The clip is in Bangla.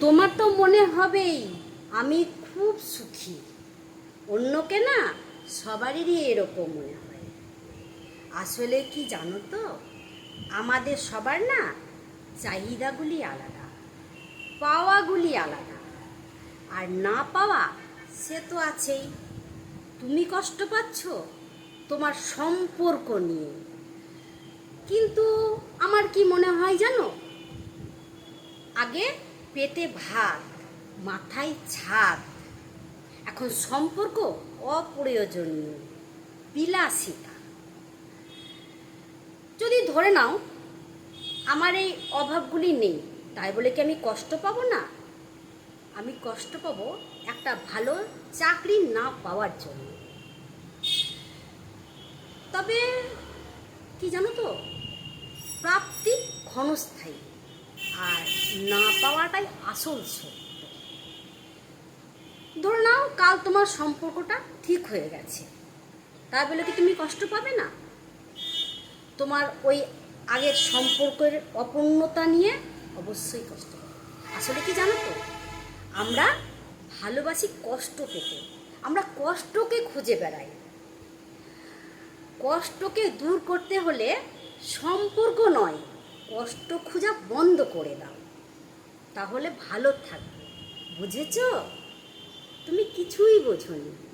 তোমার তো মনে হবেই, আমি খুব সুখী। অন্যকে না সবারই এরকম মনে হয়। আসলে কি জানো তো, আমাদের সবার না চাহিদাগুলি আলাদা, পাওয়াগুলি আলাদা। আর না পাওয়া, সে তো আছেই। তুমি কষ্ট পাচ্ছ তোমার সম্পর্ক নিয়ে। কিন্তু আমার কি মনে হয় জানো? আগে পেটে ভাত, মাথায় ছাদ। এখন সম্পর্ক অপ্রয়োজনীয়, বিলাসিতা। যদি ধরে নাও, আমার এই অভাবগুলি নেই, তাই বলে কি আমি কষ্ট পাবো না? আমি কষ্ট পাবো একটা ভালো চাকরি না পাওয়ার জন্য। তবে কি জানো তো? প্রাপ্তি ক্ষণস্থায়ী। আর না পাওয়াটাই আসল সত্য। ধরে নাও, কাল তোমার সম্পর্কটা ঠিক হয়ে গেছে। তাই বলে কি তুমি কষ্ট পাবে না? তোমার ওই আগের সম্পর্কের অপূর্ণতা নিয়ে অবশ্যই কষ্ট আসলে কি জানো তো? আমরা ভালোবাসি কষ্ট পেতে। আমরা কষ্টকে খুঁজে বেড়াই। কষ্টকে দূর করতে হলে সম্পর্ক নয়, কষ্ট খোঁজা বন্ধ করে দাও। তাহলে ভালো থাকবে। বুঝেছ? তুমি কিছুই বোঝো বোঝনি।